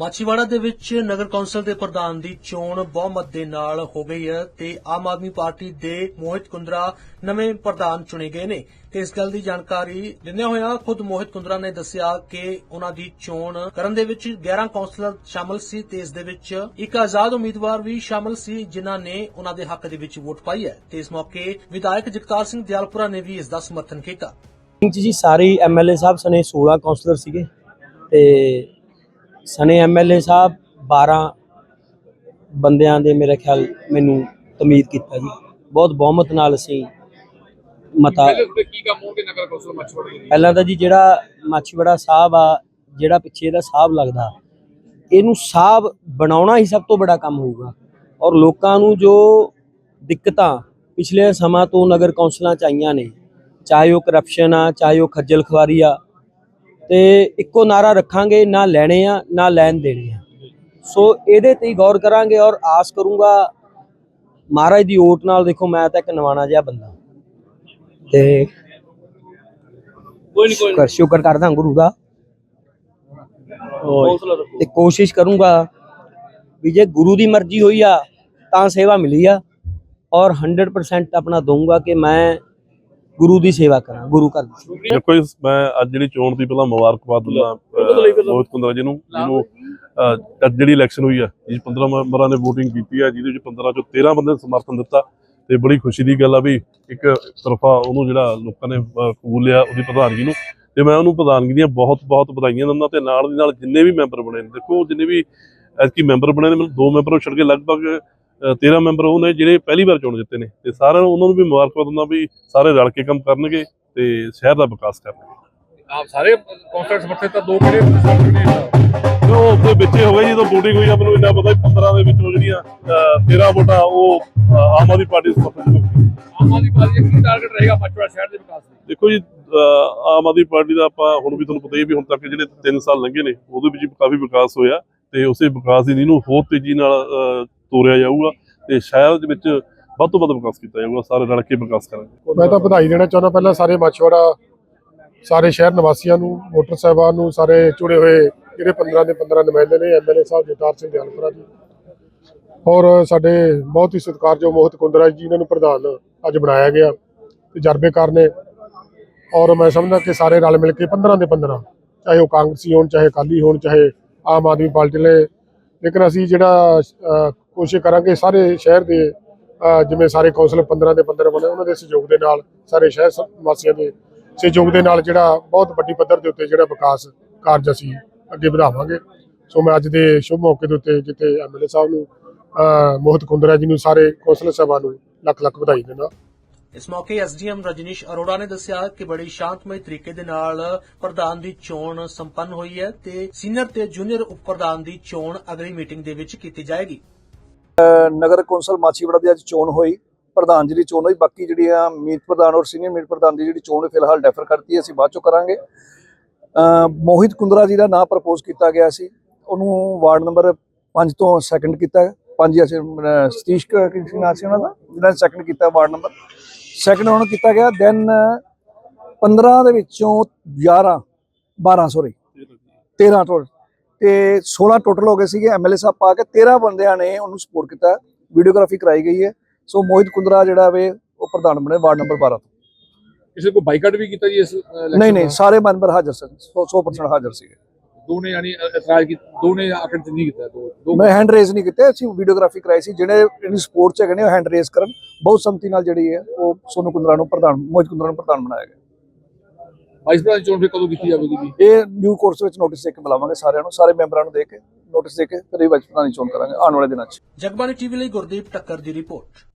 ਮਾਛੀਵਾੜਾ ਦੇ ਵਿੱਚ ਨਗਰ ਕੌਂਸਲ ਦੇ ਪ੍ਰਧਾਨ ਦੀ ਚੋਣ ਬਹੁਮਤ ਦੇ ਨਾਲ ਹੋ ਗਈ ਹੈ ਤੇ ਆਮ ਆਦਮੀ ਪਾਰਟੀ ਦੇ ਮੋਹਿਤ ਕੁੰਦਰਾ ਨਵੇਂ ਪ੍ਰਧਾਨ ਚੁਣੇ ਗਏ ਨੇ। ਤੇ ਇਸ ਗੱਲ ਦੀ ਜਾਣਕਾਰੀ ਦਿੰਦਿਆਂ ਹੋਇਆਂ ਖੁਦ ਮੋਹਿਤ ਕੁੰਦਰਾ ਨੇ ਦੱਸਿਆ ਕਿ ਉਹਨਾਂ ਦੀ ਚੋਣ ਕਰਨ ਦੇ ਵਿੱਚ 11 ਕੌਂਸਲਰ ਸ਼ਾਮਲ ਸੀ ਤੇ ਇਸ ਦੇ ਵਿੱਚ ਇੱਕ ਆਜ਼ਾਦ ਉਮੀਦਵਾਰ ਵੀ ਸ਼ਾਮਲ ਸੀ ਜਿਨ੍ਹਾਂ ਨੇ ਉਹਨਾਂ ਦੇ ਹੱਕ ਦੇ ਵਿੱਚ ਵੋਟ ਪਾਈ ਹੈ। ਤੇ ਇਸ ਮੌਕੇ ਵਿਧਾਇਕ ਜਗਤਾਰ ਸਿੰਘ ਦਿਆਲਪੁਰਾ ਨੇ ਵੀ ਇਸ ਦਾ ਸਮਰਥਨ ਕੀਤਾ। ਜੀ ਸਾਰੇ ਐਮਐਲਏ ਸਾਹਿਬ ਸਨੇ 16 ਕਾਉਂਸਲਰ ਸੀਗੇ ਤੇ ਸਨੇ ਐਮਐਲਏ ਸਾਹਿਬ 12 ਬੰਦਿਆਂ ਦੇ ਮੇਰੇ ਖਿਆਲ ਮੈਨੂੰ ਤਮੀਦ ਕੀਤਾ ਜੀ। ਬਹੁਤ ਬਹੁਮਤ ਨਾਲ ਅਸੀਂ ਮਤਾ ਪਹਿਲੇ ਤੁਹਾਡੇ ਕੀ ਕੰਮ ਹੋਣਗੇ ਨਗਰ ਕੌਂਸਲ ਮਛਵੜੀ ਦੇ? ਪਹਿਲਾਂ ਤਾਂ ਜੀ ਜਿਹੜਾ ਮਾਛੀਵਾੜਾ ਸਾਹਿਬ ਆ ਜਿਹੜਾ ਪਿੱਛੇ ਇਹਦਾ ਸਾਹਿਬ ਲੱਗਦਾ ਇਹਨੂੰ ਸਾਹਿਬ ਬਣਾਉਣਾ ਹੀ ਸਭ ਤੋਂ ਬੜਾ ਕੰਮ ਹੋਊਗਾ। ਔਰ ਲੋਕਾਂ ਨੂੰ ਜੋ ਦਿੱਕਤਾਂ ਪਿਛਲੇ ਸਮਾਂ ਤੋਂ ਨਗਰ ਕੌਂਸਲਾਂ ਚ ਆਈਆਂ ਨੇ ਚਾਹੇ ਉਹ ਕਰਪਸ਼ਨ ਆ ਚਾਹੇ ਉਹ ਖੱਜਲ ਖਵਾਰੀ ਆ ਤੇ ਇੱਕੋ ਨਾਰਾ ਰੱਖਾਂਗੇ ਨਾ ਲੈਣੇ ਆ ਨਾ ਲੈਣ ਦੇਣੇ ਆ। ਸੋ ਇਹਦੇ ਤੇ ਹੀ ਗੌਰ ਕਰਾਂਗੇ ਔਰ ਆਸ ਕਰੂੰਗਾ ਮਹਾਰਾਜ ਦੀ ਓਟ ਨਾਲ ਦੇਖੋ ਮੈਂ ਤਾਂ ਇੱਕ ਨਵਾਣਾ ਜਿਹਾ ਬੰਦਾ। ਤੇ ਕੋਈ ਨਹੀਂ ਕੋਈ ਸ਼ੁਕਰ ਸ਼ੁਕਰ ਕਰਦਾ ਗੁਰੂ ਦਾ। ਤੇ ਕੋਸ਼ਿਸ਼ ਕਰੂੰਗਾ ਵੀ ਜੇ ਗੁਰੂ ਦੀ ਮਰਜ਼ੀ ਹੋਈ ਆ ਤਾਂ ਸੇਵਾ ਮਿਲੀ ਆ। ਔਰ 100% ਆਪਣਾ ਦਊਂਗਾ ਕਿ ਮੈਂ ਗੁਰੂ ਦੀ ਸੇਵਾ ਕਰਾਂ ਗੁਰੂ ਘਰ ਦੀ ਦੇਖੋ ਜੀ, ਮੈਂ ਅੱਜ ਜਿਹੜੀ ਚੋਣ ਦੀ ਪਹਿਲਾਂ ਮੁਬਾਰਕਬਾਦ ਦਿੰਦਾ ਬਹੁਤ ਕੁੰਦਰਾ ਜੀ ਨੂੰ ਜਿਹਨੂੰ ਅਹ, ਅੱਜ ਜਿਹੜੀ ਇਲੈਕਸ਼ਨ ਹੋਈ ਆ ਜਿਸ 15 ਮੈਂਬਰਾਂ ਨੇ VOTING ਕੀਤੀ ਆ ਜਿਹਦੇ ਵਿੱਚ 15 ਚੋਂ 13 ਬੰਦੇ ਨੇ ਸਮਰਥਨ ਦਿੱਤਾ ਤੇ ਬੜੀ ਖੁਸ਼ੀ ਦੀ ਗੱਲ ਆ ਵੀ ਇੱਕ ਤਰਫਾ ਉਹਨੂੰ ਜਿਹੜਾ ਲੋਕਾਂ ਨੇ ਅਹ, ਕਬੂਲ ਲਿਆ ਉਹਦੀ ਪ੍ਰਧਾਨਗੀ ਨੂੰ ਤੇ ਮੈਂ ਉਹਨੂੰ ਪ੍ਰਧਾਨਗੀ ਦੀਆਂ ਬਹੁਤ ਬਹੁਤ ਵਧਾਈਆਂ ਦਿੰਦਾ ਤੇ ਨਾਲ ਦੀ ਨਾਲ ਜਿੰਨੇ ਵੀ ਮੈਂਬਰ ਬਣੇ ਨੇ ਦੇਖੋ ਜਿੰਨੇ ਵੀ ਐਤਕੀ ਮੈਂਬਰ ਬਣੇ ਨੇ ਮੈਨੂੰ ਦੋ ਮੈਂਬਰ ਛੱਡ ਕੇ ਲਗਭਗ ਅਹ, 13 ਮੈਂਬਰ ਉਹ ਨੇ ਜਿਹੜੇ ਪਹਿਲੀ ਵਾਰ ਚੋਣ ਜਿੱਤੇ ਨੇ ਤੇ ਸਾਰਿਆਂ ਨੂੰ ਉਹਨਾਂ ਨੂੰ ਵੀ ਮੁਬਾਰਕਬਾਦ ਦਿੰਦਾ ਵੀ ਸਾਰੇ ਰਲ ਕੇ ਕੰਮ ਕਰਨਗੇ ਤੇ ਸ਼ਹਿਰ ਦਾ ਵਿਕਾਸ ਕਰਨਗੇ। ਆਪ ਸਾਰੇ ਕੌਂਸਲਰ ਸਮਰਥਿਤ ਤਾਂ ਦੋ ਕਿਹੜੇ ਨੇ ਉਹ ਉਹਦੇ ਵਿੱਚੇ ਹੋ ਗਏ ਜਦੋਂ VOTING ਹੋਈ ਆ ਮੈਨੂੰ ਇੰਨਾ ਪਤਾ 15 ਦੇ ਵਿੱਚੋਂ ਜਿਹੜੀਆਂ ਅਹ, 13 ਵੋਟਾਂ ਉਹ ਆਮ ਆਦਮੀ ਪਾਰਟੀ ਦੇ ਸਮਰਥਨ ਵਿੱਚ ਹੋਈਆਂ। ਆਮ ਆਦਮੀ ਪਾਰਟੀ ਦਾ ਕੀ ਟਾਰਗੇਟ ਰਹੇਗਾ ਮਛਵੜਾ ਸ਼ਹਿਰ ਦੇ ਵਿਕਾਸ ਲਈ? ਦੇਖੋ ਜੀ ਆਮ ਆਦਮੀ ਪਾਰਟੀ ਦਾ ਆਪਾਂ ਹੁਣ ਵੀ ਤੁਹਾਨੂੰ ਪਤਾ ਹੀ ਹੈ ਵੀ ਹੁਣ ਤੱਕ ਜਿਹੜੇ 3 ਸਾਲ ਲੰਘੇ ਨੇ ਉਹਦੇ ਵਿੱਚ ਵੀ ਕਾਫੀ ਵਿਕਾਸ ਹੋਇਆ ਤੇ ਉਸੇ ਵਿਕਾਸ ਦੀ ਨੀਂਹ ਨੂੰ ਹੋਰ ਤੇਜ਼ੀ ਨਾਲ ਤੋਰਿਆ ਜਾਊਗਾ ਤੇ ਸ਼ਹਿਰ ਦੇ ਵਿੱਚ ਵੱਧ ਤੋਂ ਵੱਧ ਵਿਕਾਸ ਕੀਤਾ ਜਾਊਗਾ, ਸਾਰੇ ਰਲ ਕੇ ਵਿਕਾਸ ਕਰਾਂਗੇ। ਮੈਂ ਤਾਂ ਵਧਾਈ ਦੇਣਾ ਚਾਹੁੰਦਾ ਪਹਿਲਾਂ ਸਾਰੇ ਮਾਛੀਵਾੜਾ, ਸਾਰੇ ਸ਼ਹਿਰ ਨਿਵਾਸੀਆਂ ਨੂੰ ਵੋਟਰ ਸਾਹਿਬਾਨ ਨੂੰ, ਸਾਰੇ ਚੁਣੇ ਹੋਏ ਜਿਹੜੇ 15 ਦੇ 15 ਨੁਮਾਇੰਦੇ ਨੇ ਐਮਐਲਏ ਸਾਹਿਬ, ਜਗਤਾਰ ਸਿੰਘ ਦਿਆਲਪੁਰਾ ਜੀ। ਔਰ ਸਾਡੇ ਬਹੁਤ ਹੀ ਸਤਿਕਾਰਯੋਗ ਮੋਹਿਤ ਕੁੰਦਰਾ ਜੀ ਇਹਨਾਂ ਨੂੰ ਪ੍ਰਧਾਨ ਅੱਜ ਬਣਾਇਆ ਗਿਆ ਤਜਰਬੇਕਾਰ ਨੇ ਔਰ ਮੈਂ ਸਮਝਦਾ ਕਿ ਸਾਰੇ ਰਲ ਮਿਲ ਕੇ 15 ਦੇ 15 ਚਾਹੇ ਉਹ ਕਾਂਗਰਸੀ ਹੋਣ, ਚਾਹੇ ਅਕਾਲੀ ਹੋਣ, ਚਾਹੇ ਆਮ ਆਦਮੀ ਪਾਰਟੀ ਨੇ। ਲੇਕਿਨ ਅਸੀਂ ਜਿਹੜਾ ਕੋਸ਼ਿਸ਼ ਕਰਾਂਗੇ ਸਾਰੇ ਸ਼ਹਿਰ ਦੇ ਜਿਵੇਂ ਸਾਰੇ ਕੌਂਸਲ 15 ਦੇ 15 ਬਣੇ ਉਹਨਾਂ ਦੇ ਸਹਿਯੋਗ ਦੇ ਨਾਲ ਸਾਰੇ ਸ਼ਹਿਰ ਵਾਸੀਆਂ ਦੇ ਸਹਿਯੋਗ ਦੇ ਨਾਲ ਜਿਹੜਾ ਬਹੁਤ ਵੱਡੀ ਪੱਧਰ ਦੇ ਉੱਤੇ ਜਿਹੜਾ ਵਿਕਾਸ ਕਾਰਜ ਅਸੀਂ ਅੱਗੇ ਵਧਾਵਾਂਗੇ। ਸੋ ਮੈਂ ਅੱਜ ਦੇ ਸ਼ੁਭ ਮੌਕੇ ਦੇ ਉੱਤੇ ਜਿੱਥੇ ਐਮਐਲਏ ਸਾਹਿਬ ਨੂੰ ਅਹ, ਕੁੰਦਰਾ ਜੀ ਨੂੰ ਸਾਰੇ ਕੌਂਸਲਰ ਸਾਹਿਬਾਨ ਨੂੰ ਲੱਖ ਲੱਖ ਵਧਾਈ ਦਿੰਦਾ। ਇਸ ਮੌਕੇ ਐਸਡੀਐਮ ਰਜਨੀਸ਼ ਅਰੋੜਾ ਨੇ ਦੱਸਿਆ ਕਿ ਬੜੀ ਸ਼ਾਂਤਮਈ ਤਰੀਕੇ ਦੇ ਨਾਲ ਪ੍ਰਧਾਨ ਦੀ ਚੋਣ ਸੰਪੰਨ ਹੋਈ ਹੈ ਤੇ ਸੀਨੀਅਰ ਤੇ ਜੂਨੀਅਰ ਉਪ ਪ੍ਰਧਾਨ ਦੀ ਚੋਣ ਅਗਲੀ ਮੀਟਿੰਗ ਦੇ ਵਿੱਚ ਕੀਤੀ ਜਾਏਗੀ। ਨਗਰ ਕੌਂਸਲ ਮਾਛੀਵਾੜਾ ਦੀ ਅੱਜ ਚੋਣ ਹੋਈ, ਪ੍ਰਧਾਨ ਜੀ ਦੀ ਚੋਣ ਹੋਈ, ਬਾਕੀ ਜਿਹੜੀ ਆ ਮੀਤ ਪ੍ਰਧਾਨ ਔਰ ਸੀਨੀਅਰ ਮੀਤ ਪ੍ਰਧਾਨ ਦੀ ਜਿਹੜੀ ਚੋਣ ਫਿਲਹਾਲ ਡੈਫਰ ਕਰਤੀ ਹੈ, ਅਸੀਂ ਬਾਅਦ ਚੋਂ ਕਰਾਂਗੇ। ਮੋਹਿਤ ਕੁੰਦਰਾ ਜੀ ਦਾ ਨਾਮ ਪ੍ਰਪੋਜ਼ ਕੀਤਾ ਗਿਆ ਸੀ, ਉਹਨੂੰ ਵਾਰਡ ਨੰਬਰ 5 ਤੋਂ ਸੈਕੰਡ ਕੀਤਾ, ਪੰਜ ਅਸੀਂ ਅਹ, ਸਤੀਸ਼ ਕ- ਸੀ ਨਾਂ ਸੀ ਉਹਨਾਂ ਦਾ, ਜਿਹਨਾਂ ਨੇ ਸੈਕੰਡ ਕੀਤਾ ਵਾਰਡ ਨੰਬਰ। ਸੈਕੰਡ ਉਹਨਾਂ ਨੂੰ ਕੀਤਾ ਗਿਆ ਦੈਨ 15 ਦੇ ਵਿੱਚੋਂ 11 12 ਸੌਰੀ 13 ਟੋਟਲ ਤੇ 16 ਟੋਟਲ ਹੋ ਗਏ ਸੀਗੇ ਐਮਐਲਏ ਸਾਹਿਬ ਪਾ ਕੇ 13 ਬੰਦਿਆਂ ਨੇ ਉਹਨੂੰ ਸਪੋਰਟ ਕੀਤਾ ਵੀਡੀਓਗ੍ਰਾਫੀ ਕਰਾਈ ਗਈ ਹੈ। ਸੋ ਮੋਹਿਤ ਕੁੰਦਰਾ ਜਿਹੜਾ ਵੇ ਉਹ ਪ੍ਰਧਾਨ ਬਣੇ ਵਾਰਡ ਨੰਬਰ 12 ਤੋਂ। ਕਿਸੇ ਕੋ ਬਾਈਕਾਟ ਵੀ ਕੀਤਾ ਜੀ ਇਸ ਨਹੀਂ ਨਹੀਂ? ਸਾਰੇ ਮੈਂਬਰ ਹਾਜ਼ਰ ਸਨ 100% ਹਾਜ਼ਰ ਸੀਗੇ। ਦੋ ਨੇ ਯਾਨੀ ਇਤਰਾਜ਼ ਕੀ ਦੋ ਨੇ ਆਖਰ ਤੇ ਨਹੀਂ ਕੀਤਾ ਦੋ ਮੈਂ ਹੈਂਡ ਰੇਜ਼ ਨਹੀਂ ਕੀਤੇ ਅਸੀਂ ਵੀਡੀਓਗ੍ਰਾਫੀ ਕਰਾਈ ਸੀ। ਜਿਹੜੇ ਇਹਦੀ ਸਪੋਰਟ ਚ ਹੈਗੇ ਨੇ ਉਹ ਹੈਂਡ ਰੇਜ਼ ਕਰਨ। ਬਹੁਤ ਸੰਮਤੀ ਨਾਲ ਜਿਹੜੀ ਹੈ ਉਹ ਸੋਨੂ ਕੁੰਦਰਾ ਨੂੰ ਪ੍ਰਧਾਨ ਮੋਹਿਤ ਕੁੰਦਰਾ ਨੂੰ ਪ੍ਰਧਾਨ ਬਣਾਇਆ ਗਿਆ। ਵਾਈਸ ਦੀ ਚੋਣ ਫਿਰ ਕਦੋਂ ਕੀਤੀ ਜਾਵੇਗੀ ਜੀ? ਇਹ ਨਿਊ ਕੋਰਸ ਵਿੱਚ ਨੋਟਿਸ ਦੇ ਕੇ ਬੁਲਾਵਾਂਗੇ ਸਾਰਿਆਂ ਨੂੰ ਸਾਰੇ ਮੈਂਬਰਾਂ ਨੂੰ ਦੇ ਕੇ ਨੋਟਿਸ ਦੇ ਕੇ ਫਿਰ ਵਾਈਸ ਪ੍ਰਧਾਨ ਦੀ ਚੋਣ ਕਰਾਂਗੇ ਆਉਣ ਵਾਲੇ ਦਿਨਾਂ 'ਚ। ਜਗਬਾਣੀ ਟੀਵੀ ਲਈ ਗੁਰਦੀਪ ਟੱਕਰ ਦੀ ਰਿਪੋਰਟ।